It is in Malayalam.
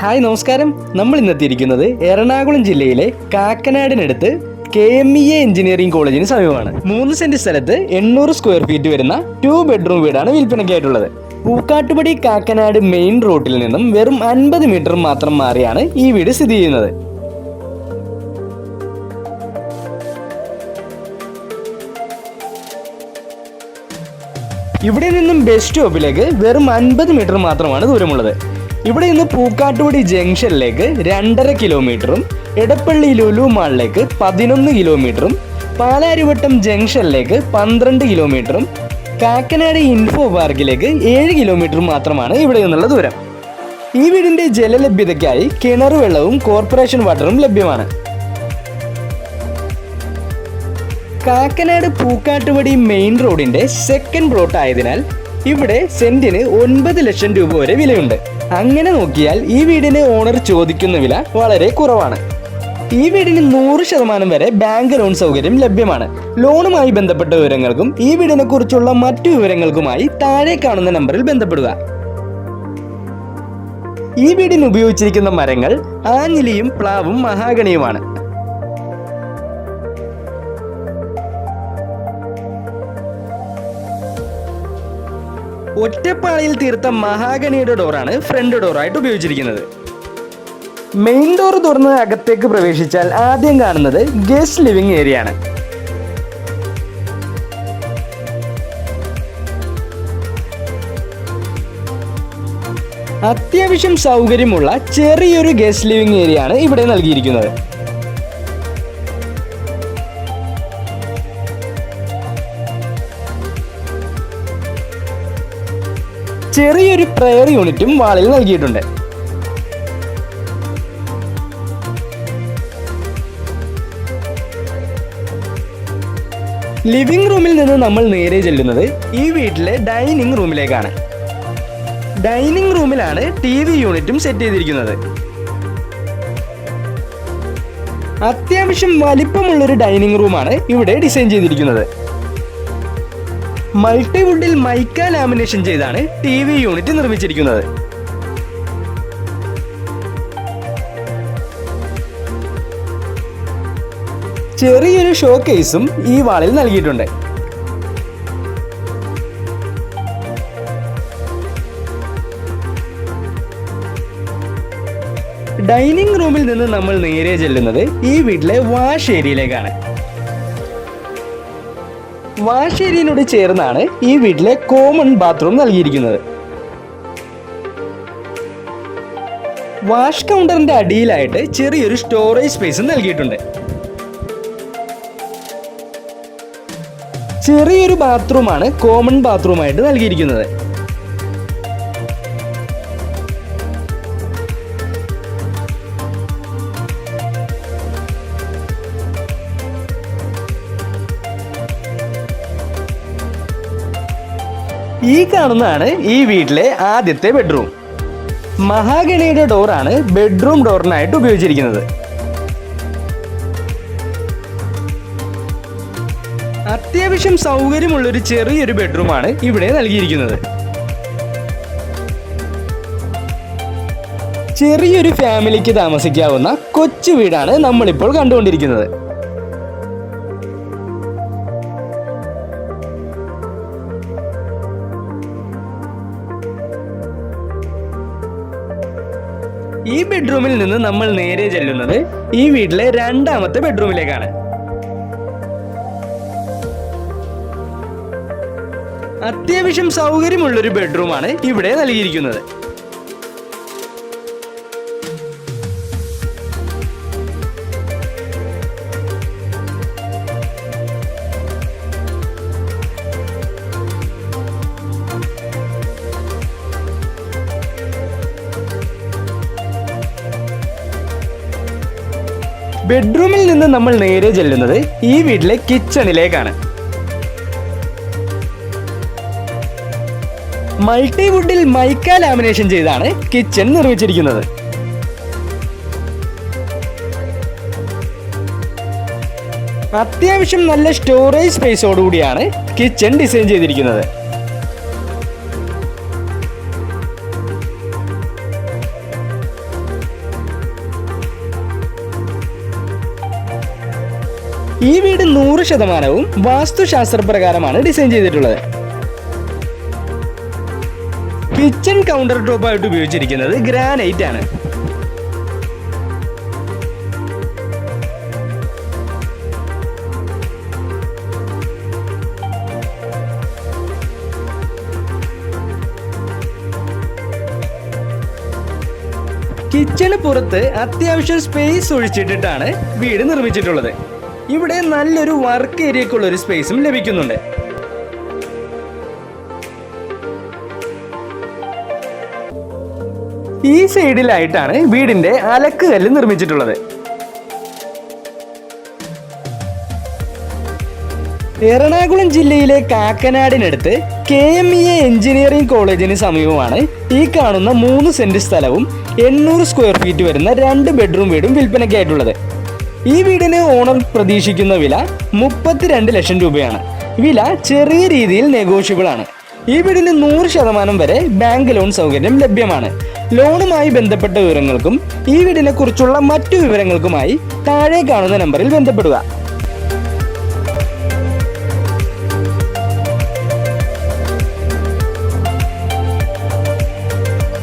ഹായ് നമസ്കാരം. നമ്മൾ ഇന്നെത്തിയിരിക്കുന്നത് എറണാകുളം ജില്ലയിലെ കാക്കനാടിനടുത്ത് K M E A engineering കോളേജിന് സമീപമാണ്. മൂന്ന് സെന്റ് സ്ഥലത്ത് എണ്ണൂറ് സ്ക്വയർ ഫീറ്റ് വരുന്ന ടു ബെഡ്റൂം വീടാണ് വിൽപ്പനയ്ക്കായിട്ടുള്ളത്. പൂക്കാട്ടുപടി കാക്കനാട് മെയിൻ റോഡിൽ നിന്നും വെറും അൻപത് മീറ്റർ മാത്രം മാറിയാണ് ഈ വീട് സ്ഥിതി ചെയ്യുന്നത്. ഇവിടെ നിന്നും ബസ് സ്റ്റോപ്പിലേക്ക് വെറും അൻപത് മീറ്റർ മാത്രമാണ് ദൂരമുള്ളത്. ഇവിടെ നിന്ന് പൂക്കാട്ടുപടി ജംഗ്ഷനിലേക്ക് രണ്ടര കിലോമീറ്ററും എടപ്പള്ളി ലുലു മാളിലേക്ക് പതിനൊന്ന് കിലോമീറ്ററും പാലാരിവട്ടം ജംഗ്ഷനിലേക്ക് പന്ത്രണ്ട് കിലോമീറ്ററും കാക്കനാട് ഇൻഫോ പാർക്കിലേക്ക് ഏഴ് കിലോമീറ്റർ മാത്രമാണ് ഇവിടെ നിന്നുള്ള ദൂരം. ഈ വീടിന്റെ ജലലഭ്യതയ്ക്കായി കിണർ വെള്ളവും കോർപ്പറേഷൻ വാട്ടറും ലഭ്യമാണ്. കാക്കനാട് പൂക്കാട്ടുപടി മെയിൻ റോഡിന്റെ സെക്കൻഡ് പ്ലോട്ട് ആയതിനാൽ ഇവിടെ സെന്റിന് ഒൻപത് ലക്ഷം രൂപ വരെ വിലയുണ്ട്. അങ്ങനെ നോക്കിയാൽ ഈ വീടിന് ഓണർ ചോദിക്കുന്ന വില വളരെ കുറവാണ്. ഈ വീടിന് നൂറ് ശതമാനം വരെ ബാങ്ക് ലോൺ സൗകര്യം ലഭ്യമാണ്. ലോണുമായി ബന്ധപ്പെട്ട വിവരങ്ങൾക്കും ഈ വീടിനെ കുറിച്ചുള്ള മറ്റു വിവരങ്ങൾക്കുമായി താഴെ കാണുന്ന നമ്പറിൽ ബന്ധപ്പെടുക. ഈ വീടിന് ഉപയോഗിച്ചിരിക്കുന്ന മരങ്ങൾ ആഞ്ഞിലിയും പ്ലാവും മഹാഗണിയുമാണ്. ഒറ്റപ്പാളിയിൽ തീർത്ത മഹാഗണിയുടെ ഡോറാണ് ഫ്രണ്ട് ഡോറായിട്ട് ഉപയോഗിച്ചിരിക്കുന്നത്. മെയിൻ ഡോർ തുറന്ന് അകത്തേക്ക് പ്രവേശിച്ചാൽ ആദ്യം കാണുന്നത് ഗസ്റ്റ് ലിവിംഗ് ഏരിയ ആണ് അത്യാവശ്യം സൗകര്യമുള്ള ചെറിയൊരു ഗസ്റ്റ് ലിവിംഗ് ഏരിയ ആണ് ഇവിടെ നൽകിയിരിക്കുന്നത്. ചെറിയൊരു പ്രെയർ യൂണിറ്റും വാളിൽ നൽകിയിട്ടുണ്ട്. ലിവിംഗ് റൂമിൽ നിന്ന് നമ്മൾ നേരെ ചെല്ലുന്നത് ഈ വീട്ടിലെ ഡൈനിങ് റൂമിലേക്കാണ്. ഡൈനിങ് റൂമിലാണ് ടി വി യൂണിറ്റും സെറ്റ് ചെയ്തിരിക്കുന്നത്. അത്യാവശ്യം വലിപ്പമുള്ളൊരു ഡൈനിങ് റൂമാണ് ഇവിടെ ഡിസൈൻ ചെയ്തിരിക്കുന്നത്. മൾട്ടിവുഡിൽ മൈക്ക ലാമിനേഷൻ ചെയ്താണ് ടി വി യൂണിറ്റ് നിർമ്മിച്ചിരിക്കുന്നത്. ചെറിയൊരു ഷോ കേസും ഈ വാളിൽ നൽകിയിട്ടുണ്ട്. ഡൈനിങ് റൂമിൽ നിന്ന് നമ്മൾ നേരെ ചെല്ലുന്നത് ഈ വീട്ടിലെ വാഷ് ഏരിയയിലേക്കാണ്. വാഷ് ഏരിയനോട് ചേർന്നാണ് ഈ വീട്ടിലെ കോമൺ ബാത്റൂം നൽകിയിരിക്കുന്നത്. വാഷ് കൗണ്ടറിന്റെ അടിയിലായിട്ട് ചെറിയൊരു സ്റ്റോറേജ് സ്പേസ് നൽകിയിട്ടുണ്ട്. ചെറിയൊരു ബാത്റൂമാണ് കോമൺ ബാത്റൂമായിട്ട് നൽകിയിരിക്കുന്നത്. ഈ കാണുന്നതാണ് ഈ വീട്ടിലെ ആദ്യത്തെ ബെഡ്റൂം മഹാഗണിയുടെ ഡോറാണ് ബെഡ്റൂം ഡോറിനായിട്ട് ഉപയോഗിച്ചിരിക്കുന്നത്. അത്യാവശ്യം സൗകര്യമുള്ളൊരു ചെറിയൊരു ബെഡ്റൂമാണ് ഇവിടെ നൽകിയിരിക്കുന്നത്. ചെറിയൊരു ഫാമിലിക്ക് താമസിക്കാവുന്ന കൊച്ചു വീടാണ് നമ്മളിപ്പോൾ കണ്ടുകൊണ്ടിരിക്കുന്നത്. ഈ ബെഡ്റൂമിൽ നിന്ന് നമ്മൾ നേരെ ചെല്ലുന്നത് ഈ വീട്ടിലെ രണ്ടാമത്തെ ബെഡ്റൂമിലേക്കാണ് അത്യാവശ്യം സൗകര്യമുള്ളൊരു ബെഡ്റൂമാണ് ഇവിടെ നൽകിയിരിക്കുന്നത്. ബെഡ്റൂമിൽ നിന്ന് നമ്മൾ നേരെ ചെല്ലുന്നത് ഈ വീട്ടിലെ കിച്ചണിലേക്കാണ്. മൾട്ടിവുഡിൽ മൈക്ക ലാമിനേഷൻ ചെയ്താണ് കിച്ചൺ നിർമ്മിച്ചിരിക്കുന്നത്. അത്യാവശ്യം നല്ല സ്റ്റോറേജ് സ്പേസോടുകൂടിയാണ് കിച്ചൺ ഡിസൈൻ ചെയ്തിരിക്കുന്നത്. ഈ വീട് നൂറ് ശതമാനവും വാസ്തുശാസ്ത്ര പ്രകാരമാണ് ഡിസൈൻ ചെയ്തിട്ടുള്ളത്. കിച്ചൺ കൗണ്ടർ ടോപ്പ് ആയിട്ട് ഉപയോഗിച്ചിരിക്കുന്നത് ഗ്രാനൈറ്റ് ആണ്. കിച്ചണ് പുറത്ത് അത്യാവശ്യം സ്പേസ് ഒഴിച്ചിട്ടിട്ടാണ് വീട് നിർമ്മിച്ചിട്ടുള്ളത്. ഇവിടെ നല്ലൊരു വർക്ക് ഏരിയക്കുള്ള ഒരു സ്പേസും ലഭിക്കുന്നുണ്ട്. ഈ സൈഡിലായിട്ടാണ് വീടിന്റെ അലക്ക് കല്ല് നിർമ്മിച്ചിട്ടുള്ളത്. എറണാകുളം ജില്ലയിലെ കാക്കനാടിനടുത്ത് K M E A engineering കോളേജിന് സമീപമാണ് ഈ കാണുന്ന മൂന്ന് സെന്റ് സ്ഥലവും എണ്ണൂറ് സ്ക്വയർ ഫീറ്റ് വരുന്ന രണ്ട് ബെഡ്റൂം വീടും വിൽപ്പനയ്ക്കായിട്ടുള്ളത്. ഈ വീടിന് ഓണർ പ്രതീക്ഷിക്കുന്ന വില മുപ്പത്തിരണ്ട് ലക്ഷം രൂപയാണ്. വില ചെറിയ രീതിയിൽ നെഗോഷ്യബിൾ ആണ്. ഈ വീടിന് നൂറ് ശതമാനം വരെ ബാങ്ക് ലോൺ സൗകര്യം ലഭ്യമാണ്. ലോണുമായി ബന്ധപ്പെട്ട വിവരങ്ങൾക്കും ഈ വീടിനെ കുറിച്ചുള്ള മറ്റു വിവരങ്ങൾക്കുമായി താഴെ കാണുന്ന നമ്പറിൽ ബന്ധപ്പെടുക.